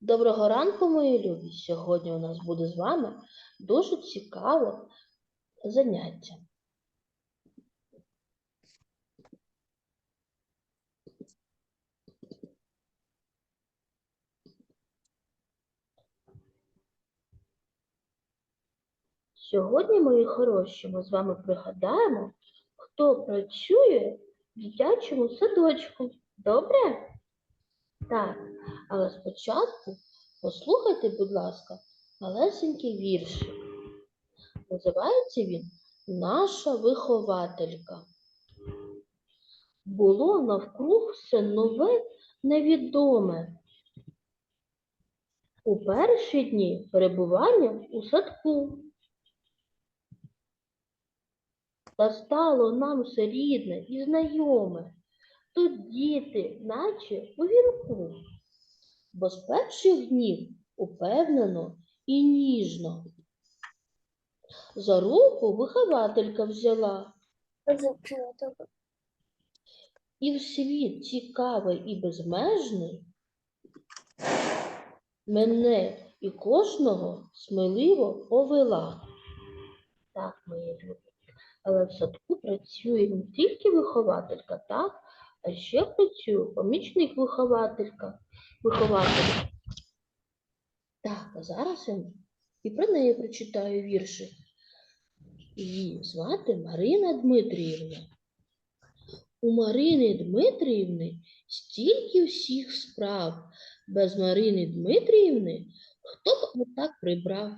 Доброго ранку, мої любі! Сьогодні у нас буде з вами дуже цікаве заняття. Сьогодні, мої хороші, ми з вами пригадаємо, хто працює в дитячому садочку. Добре? Так, але спочатку послухайте, будь ласка, малесенький віршик. Називається він Наша вихователька. Було навкруг все нове, невідоме. У перші дні перебування у садку. Та стало нам все рідне і знайоме. Тут діти, наче у вінку, бо з перших днів упевнено і ніжно. За руку вихователька взяла, і в світ цікавий і безмежний мене і кожного сміливо повела. Так, мої любі. Але в садку працює не тільки вихователька, так, а ще працює помічник вихователька. Так, а зараз я і про неї прочитаю вірші. Її звати Марина Дмитріївна. У Марини Дмитріївни стільки всіх справ. Без Марини Дмитріївни хто б отак прибрав?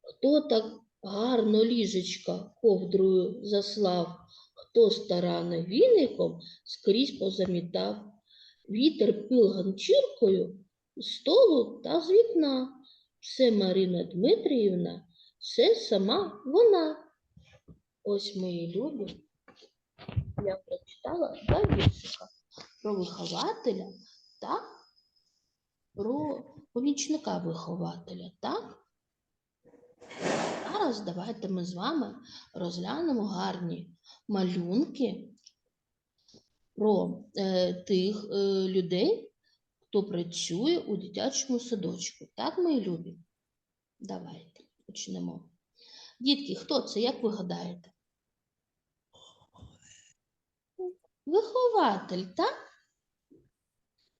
Хто так гарно ліжечка ковдрою заслав, хто старанно віником скрізь позамітав, вітер пил ганчіркою з столу та з вікна. Все Марина Дмитріївна, все сама вона. Ось мої любі. Я прочитала два віршика про вихователя та про помічника вихователя, так? Зараз давайте ми з вами розглянемо гарні малюнки про е, тих е, людей, хто працює у дитячому садочку. Так, мої любі? Давайте почнемо. Дітки, хто це, як ви гадаєте? Вихователь, так?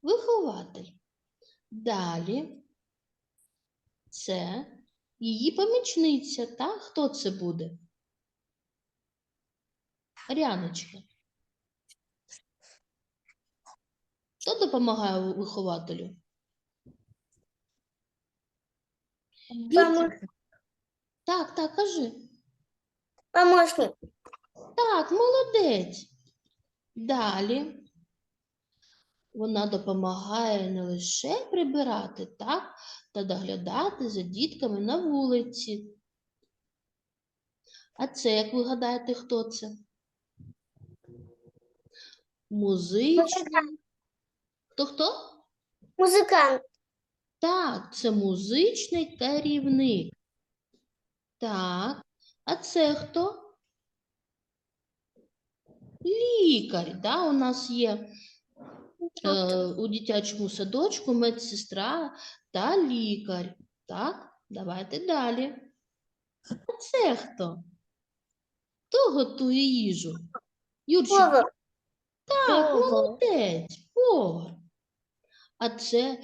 Вихователь. Далі це її помічниця, так? Хто це буде? Ряночка. Хто допомагає вихователю? Дітки? Так, так, кажи. Помощник. Так, молодець. Далі. Вона допомагає не лише прибирати, так, та доглядати за дітками на вулиці. А це, як ви гадаєте, хто це? Музичний. Хто хто? Музикант. Так, це музичний керівник. Так, а це хто? Лікар, да, у нас є е, у дитячому садочку медсестра та лікар. Так, давайте далі. А це хто? Хто готує їжу? Юрчик, Повар. так, Повар. молодець, повар. А це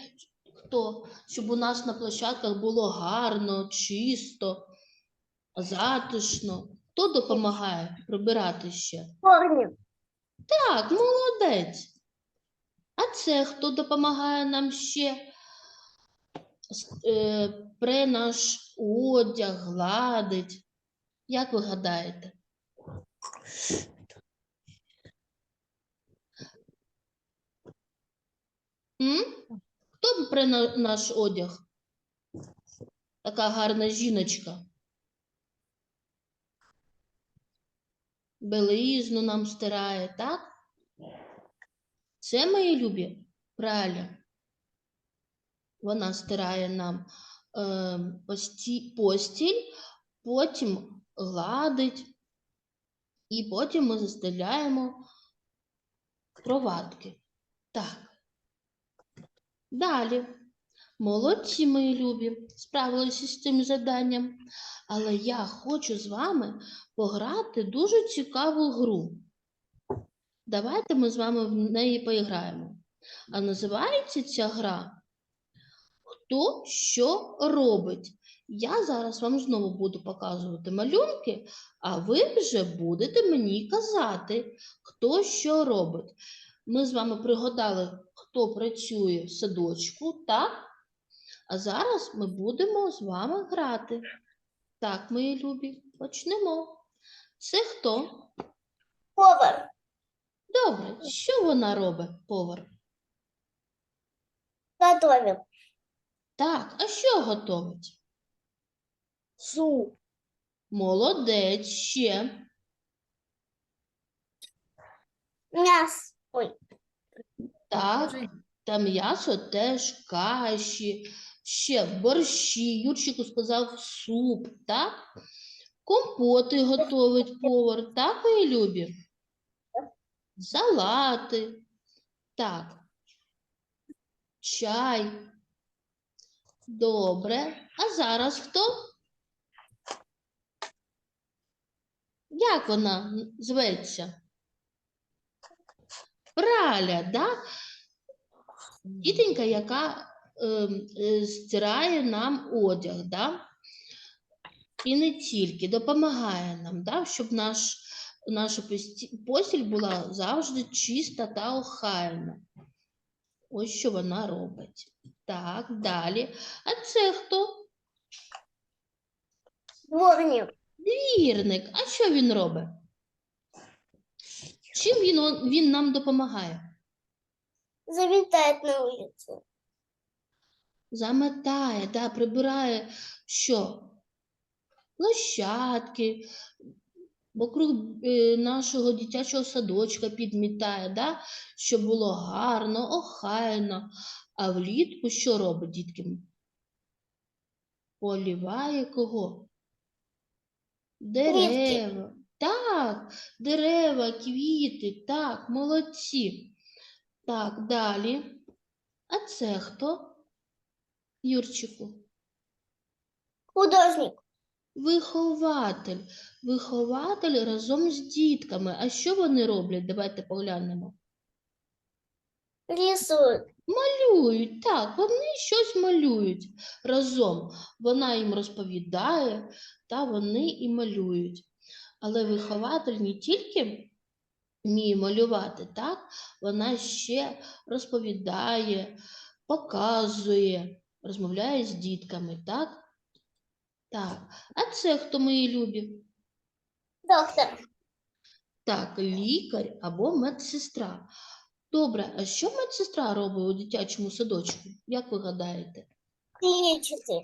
хто? Щоб у нас на площадках було гарно, чисто, затишно. Хто допомагає прибирати ще? Дворник. Так, молодець. А це хто допомагає нам ще е, пре наш одяг, гладить? Як ви гадаєте? Хто на- наш одяг? Така гарна жіночка. Белизну нам стирає, так? Це мої любі праля. Вона стирає нам е, пості, постіль, потім гладить, і потім ми застеляємо кроватки. Так. Далі. Молодці, мої любі, справилися з цим завданням. Але я хочу з вами пограти дуже цікаву гру. Давайте ми з вами в неї поіграємо. А називається ця гра Хто що робить. Я зараз вам знову буду показувати малюнки, а ви вже будете мені казати, хто що робить. Ми з вами пригадали, хто працює в садочку, так? А зараз ми будемо з вами грати. Так, мої любі, почнемо. Це хто? Повар. Добре, що вона робить, повар? Готовим. Так, а що готовить? Суп. Молодець ще. Мясо. Ой. Так, та м'ясо теж каші, ще борщі. Юрчику сказав суп, так? Компоти готовить повар, так, мої любі? Салати. Так. Чай. Добре. А зараз хто? Як вона зветься? Праля, да? Дітенька, яка ем, е, стирає нам одяг, да? І не тільки, допомагає нам, да? щоб наш, наша пості- постіль була завжди чиста та охайна. Ось що вона робить. Так, далі. А це хто? Дворник. Вірник. А що він робить? Чим він, він нам допомагає? Заметает на улице. Заметає, да, прибирає що? Площадки, вокруг е, нашого дитячого садочка підмітає, да? щоб було гарно, охайно. А влітку що робить, дітки? Поліває кого? Дерева. Так, дерева, квіти, так, молодці. Так, далі. А це хто? Юрчику. Художник. Вихователь. Вихователь разом з дітками. А що вони роблять? Давайте поглянемо. Рисует. Малюють, так, вони щось малюють разом. Вона їм розповідає, та вони і малюють. Але вихователь не тільки вміє малювати, так? Вона ще розповідає, показує, розмовляє з дітками, так? Так. А це хто мої любі? Доктор. Так, лікар або медсестра. Добре, а що медсестра робить у дитячому садочку? Як ви гадаєте? Лечите.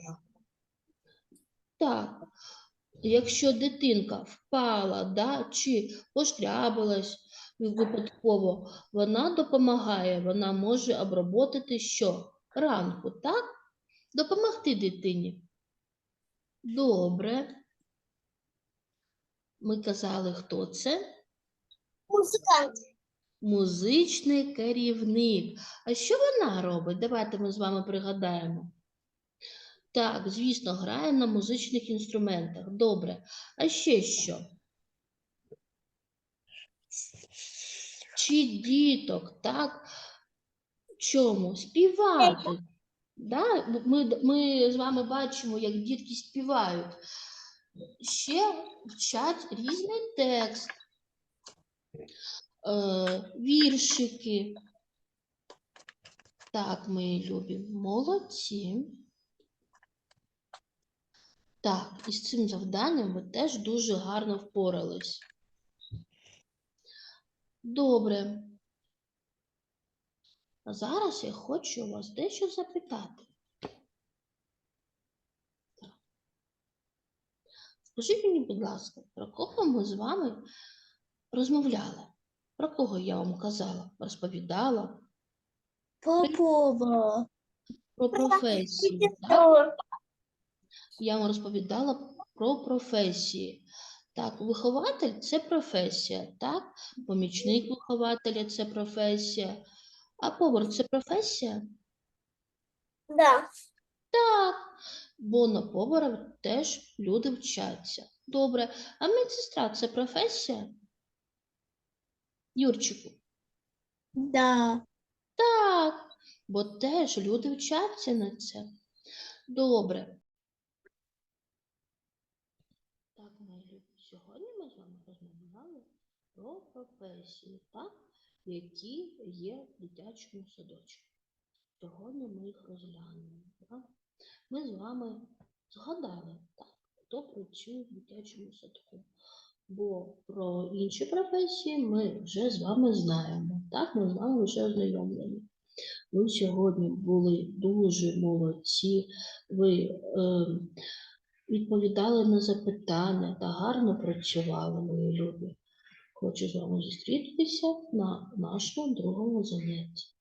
Так, якщо дитинка впала, да, чи пошкрябилась випадково, вона допомагає, вона може оброботити що? Ранку, так? Допомогти дитині. Добре. Ми казали, хто це? Музыкант. Музичний керівник. А що вона робить? Давайте ми з вами пригадаємо. Так, звісно, грає на музичних інструментах. Добре. А ще що? Чи діток, так? Чому? Співати. Да? Ми, ми з вами бачимо, як дітки співають. Ще вчать різний текст, е, віршики. Так, мої любі, молодці. Так, і з цим завданням ви теж дуже гарно впорались. Добре. А зараз я хочу вас дещо запитати. Скажіть мені, будь ласка, про кого ми з вами розмовляли? Про кого я вам казала, розповідала? Попова. Про професії. Так? Я вам розповідала про професії. Так, вихователь це професія, так? Помічник вихователя це професія. А повар це професія? Да. Так, бо на повара теж люди вчаться. Добре, а медсестра це професія? Юрчику. Да. Так, бо теж люди вчаться на це. Добре. Так, сьогодні ми з вами розмовляли про професії, так, які є в дитячому садочку. Сьогодні ми їх розглянемо. Так? Ми з вами згадали, так, хто працює в дитячому садку. Бо про інші професії ми вже з вами знаємо. Так, ми з вами вже ознайомлені. Ви сьогодні були дуже молодці. Ви е, відповідали на запитання та гарно працювали, мої любі. Хочу з вами зустрітися на нашому другому занятті.